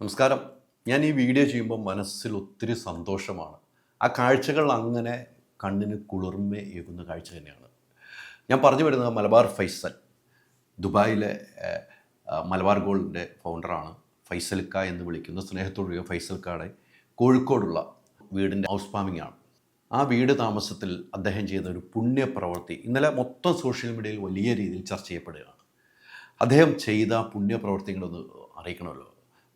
നമസ്കാരം. ഞാൻ ഈ വീഡിയോ ചെയ്യുമ്പോൾ മനസ്സിൽ ഒത്തിരി സന്തോഷമാണ്. ആ കാഴ്ചകൾ അങ്ങനെ കണ്ണിന് കുളിർമയേകുന്ന കാഴ്ച തന്നെയാണ്. ഞാൻ പറഞ്ഞു വരുന്നത് മലബാർ ഫൈസൽ. ദുബായിലെ മലബാർ ഗോൾഡിന്റെ ഫൗണ്ടറാണ് ഫൈസൽക്ക എന്ന് വിളിക്കുന്ന സ്നേഹത്തോടുകൂടിയ ഫൈസൽക്കാടെ കോഴിക്കോടുള്ള വീടിന്റെ ഹൗസ് ഫാമിംഗ് ആണ്. ആ വീട് താമസത്തിൽ അദ്ദേഹം ചെയ്ത ഒരു പുണ്യപ്രവൃത്തി ഇന്നലെ മൊത്തം സോഷ്യൽ മീഡിയയിൽ വലിയ രീതിയിൽ ചർച്ച ചെയ്യപ്പെടുകയാണ്. അദ്ദേഹം ചെയ്ത പുണ്യപ്രവർത്തികളൊന്ന് അറിയിക്കണമല്ലോ.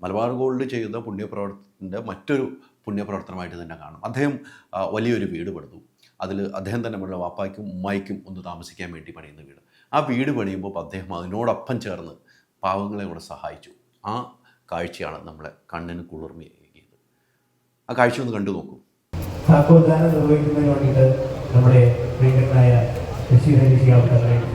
മലബാർ ഗോൾഡ് ചെയ്യുന്ന പുണ്യപ്രവർത്തനത്തിന്റെ മറ്റൊരു പുണ്യപ്രവർത്തനമായിട്ട് തന്നെ കാണും. അദ്ദേഹം വലിയൊരു വീട് പണിതു. അതിൽ അദ്ദേഹം തന്നെ നമ്മുടെ വാപ്പായ്ക്കും ഉമ്മായിക്കും ഒന്ന് താമസിക്കാൻ വേണ്ടി പണിയുന്ന വീട്. ആ വീട് പണിയുമ്പോൾ അദ്ദേഹം അതിനോടൊപ്പം ചേർന്ന് പാവങ്ങളെ കൂടെ സഹായിച്ചു. ആ കാഴ്ചയാണ് നമ്മളെ കണ്ണിന് കുളിർമയേകിയത് ആ കാഴ്ച ഒന്ന് കണ്ടു നോക്കൂ. താക്കോൽദാനം നമ്മുടെ പ്രിയങ്കരനായ ശശി ശിഹാബ്ദാനെ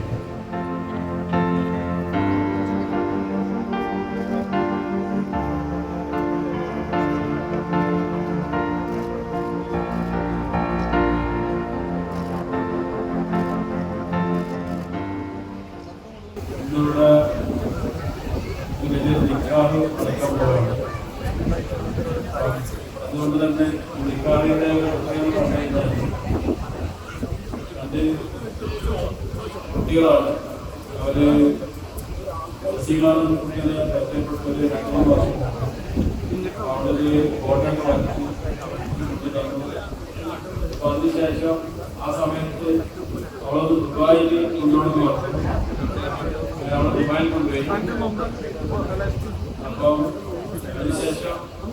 തന്നെ പുള്ളിക്കാരിയുടെ പ്രത്യേകത പറയുന്നത് അത് കുട്ടികളാണ്. അവർ സീമാണെന്ന് കുട്ടികളെ പരിചയപ്പെട്ട ഒരു രണ്ട് മൂന്ന് വർഷം അവിടെ കോട്ടയം വരച്ചു അപ്പൊ അതിനുശേഷം ആ സമയത്ത് അവളത് ദുബായിൽ കൊണ്ടുപോകണമെന്ന് പറഞ്ഞു അവിടെ ദുബായിൽ കൊണ്ടുപോയി. അപ്പം അതിനുശേഷം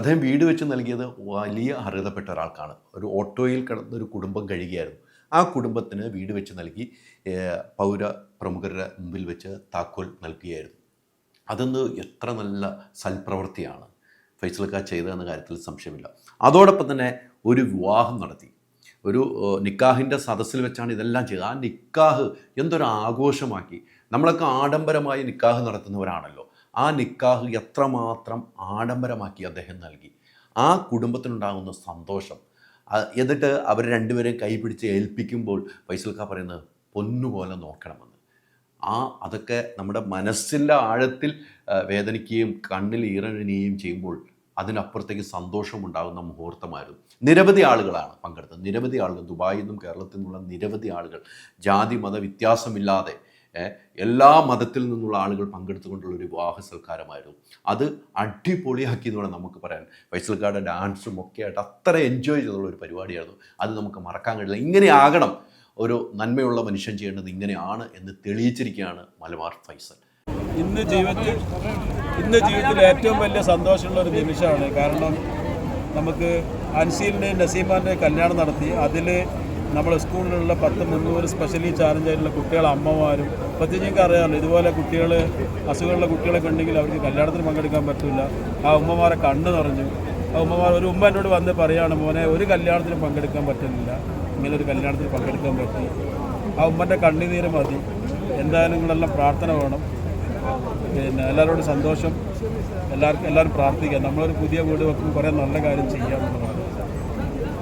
അദ്ദേഹം വീട് വെച്ച് നൽകിയത് വലിയ അർഹതപ്പെട്ട ഒരാൾക്കാണ്. ഒരു ഓട്ടോയിൽ കിടന്ന ഒരു കുടുംബം കഴിയുകയായിരുന്നു. ആ കുടുംബത്തിന് വീട് വെച്ച് നൽകി പൗര പ്രമുഖരുടെ മുമ്പിൽ വെച്ച് താക്കോൽ നൽകുകയായിരുന്നു. അതൊന്ന് എത്ര നല്ല സൽപ്രവൃത്തിയാണ് ഫൈസൽക്ക ചെയ്തതെന്ന കാര്യത്തിൽ സംശയമില്ല. അതോടൊപ്പം തന്നെ ഒരു വിവാഹം നടത്തി. ഒരു നിക്കാഹിന്റെ സദസ്സിൽ വെച്ചാണ് ഇതെല്ലാം ചെയ്തത്. ആ നിക്കാഹ് എന്തൊരു ആഘോഷമാക്കി നമ്മളൊക്കെ ആഡംബരമായി നിക്കാഹ് നടത്തുന്നവരാണല്ലോ. ആ നിക്കാഹ് എത്രമാത്രം ആഡംബരമാക്കി അദ്ദേഹം നൽകി. ആ കുടുംബത്തിനുണ്ടാകുന്ന സന്തോഷം. എന്നിട്ട് അവർ രണ്ടുപേരെയും കൈപിടിച്ച് ഏൽപ്പിക്കുമ്പോൾ ഫൈസൽക്ക പറയുന്നത് പൊന്നുപോലെ നോക്കണമെന്ന്. ആ അതൊക്കെ നമ്മുടെ മനസ്സിന്റെ ആഴത്തിൽ വേദനിക്കുകയും കണ്ണിൽ ഈറണിയുകയും ചെയ്യുമ്പോൾ അതിനപ്പുറത്തേക്ക് സന്തോഷമുണ്ടാകുന്ന മുഹൂർത്തമായിരുന്നു. നിരവധി ആളുകളാണ് പങ്കെടുത്തത്. നിരവധി ആളുകൾ. ദുബായിൽ നിന്നും കേരളത്തിൽ നിന്നുള്ള നിരവധി ആളുകൾ. ജാതി മത വ്യത്യാസമില്ലാതെ എല്ലാ മതത്തിൽ നിന്നുള്ള ആളുകൾ പങ്കെടുത്തുകൊണ്ടുള്ള ഒരു വിവാഹ സൽക്കാരമായിരുന്നു. അത് അടിപൊളിയാക്കി എന്ന് വേണം നമുക്ക് പറയാൻ. ഫൈസൽക്കാരുടെ ഡാൻസും ഒക്കെ ആയിട്ട് അത്ര എൻജോയ് ചെയ്തുള്ള ഒരു പരിപാടിയായിരുന്നു. അത് നമുക്ക് മറക്കാൻ കഴിയില്ല. ഇങ്ങനെ ആകണം. ഒരു നന്മയുള്ള മനുഷ്യൻ ചെയ്യേണ്ടത് ഇങ്ങനെയാണ് എന്ന് തെളിയിച്ചിരിക്കുകയാണ് മലബാർ ഫൈസൽ. ഇന്ന് ജീവിതത്തിൽ ഇന്ന് ജീവിതത്തിൽ ഏറ്റവും വലിയ സന്തോഷമുള്ള ഒരു നിമിഷമാണ്. കാരണം നമുക്ക് അൻസീലിന്റെയും നസീമാന്റെയും കല്യാണം നടത്തി. അതിൽ നമ്മുടെ സ്കൂളിലുള്ള പത്ത് മുന്നൂറ് സ്പെഷ്യലി ചാലഞ്ച് ആയിട്ടുള്ള കുട്ടികളെ അമ്മമാരും പ്രത്യേകിച്ച് അറിയാമല്ലോ ഇതുപോലെ കുട്ടികൾ അസുഖമുള്ള കുട്ടികളൊക്കെ ഉണ്ടെങ്കിൽ അവർക്ക് കല്യാണത്തിന് പങ്കെടുക്കാൻ പറ്റില്ല ആ ഉമ്മമാരെ കണ്ണ് നിറഞ്ഞു. ആ ഉമ്മമാർ ഒരു ഉമ്മ എന്നോട് വന്ന് പറയുകയാണ് മോനെ ഒരു കല്യാണത്തിന് പങ്കെടുക്കാൻ പറ്റുന്നില്ല. ഇങ്ങനെ ഒരു കല്യാണത്തിന് പങ്കെടുക്കാൻ പറ്റി. ആ ഉമ്മന്റെ കണ്ണുനീര് മതി. എന്തായാലും നിങ്ങളെല്ലാം പ്രാർത്ഥന വേണം. പിന്നെ എല്ലാവരോടും സന്തോഷം. എല്ലാവർക്കും എല്ലാവരും പ്രാർത്ഥിക്കാം. നമ്മളൊരു പുതിയ വീട് വെക്കുമ്പോൾ കുറേ നല്ല കാര്യം ചെയ്യാമെന്നുള്ളതാണ്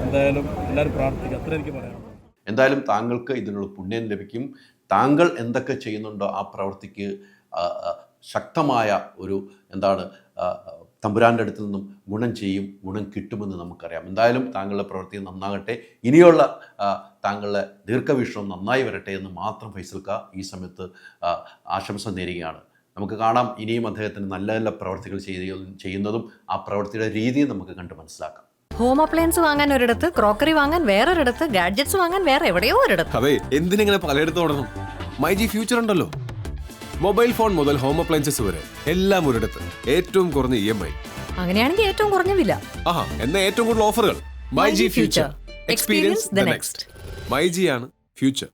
എന്തായാലും എല്ലാവരും പ്രാർത്ഥിക്കുക അത്ര എനിക്ക് എന്തായാലും താങ്കൾക്ക് ഇതിനുള്ള പുണ്യം ലഭിക്കും. താങ്കൾ എന്തൊക്കെ ചെയ്യുന്നുണ്ടോ ആ പ്രവൃത്തിക്ക് ശക്തമായ ഒരു എന്താണ് തമ്പുരാന്റെ അടുത്ത് നിന്നും ഗുണം ചെയ്യും ഗുണം കിട്ടുമെന്ന് നമുക്കറിയാം. എന്തായാലും താങ്കളുടെ പ്രവൃത്തി നന്നാകട്ടെ. ഇനിയുള്ള താങ്കളുടെ ദീർഘവീക്ഷണം നന്നായി വരട്ടെ എന്ന് മാത്രം ഫൈസൽക്ക ഈ സമയത്ത് ആശംസ നേരുകയാണ്. നമുക്ക് കാണാം. ഇനിയും അദ്ദേഹത്തിന് നല്ല നല്ല പ്രവർത്തികൾ ചെയ്യ- ചെയ്യുന്നതും ആ പ്രവൃത്തിയുടെ രീതിയും നമുക്ക് കണ്ട് മനസ്സിലാക്കാം. ഹോം അപ്ലയൻസ് വാങ്ങാൻ ഒരിടത്ത് ക്രോക്കറി വാങ്ങാൻ വേറൊരിടത്ത് ഗാഡ്ജറ്റ്സ് വാങ്ങാൻ വേറെ എവിടെയോ ഒരിടത്ത്. അതെ എന്തിനിങ്ങനെ പലയിടത്തും ഓടണം? മൈ ജി ഫ്യൂച്ചർ ഉണ്ടല്ലോ. മൊബൈൽ ഫോൺ മുതൽ ഹോം അപ്ലയൻസസ് വരെ എല്ലാം ഒരിടത്ത്. ഏറ്റവും കുറഞ്ഞ ഇ എം ഐ അങ്ങനെയാണെങ്കിൽ ഏറ്റവും കുറഞ്ഞ വില. ആഹാ എന്ന ഏറ്റവും കൂടുതൽ ഓഫറുകൾ My G future experience the next My G ആണ് ഫ്യൂച്ചർ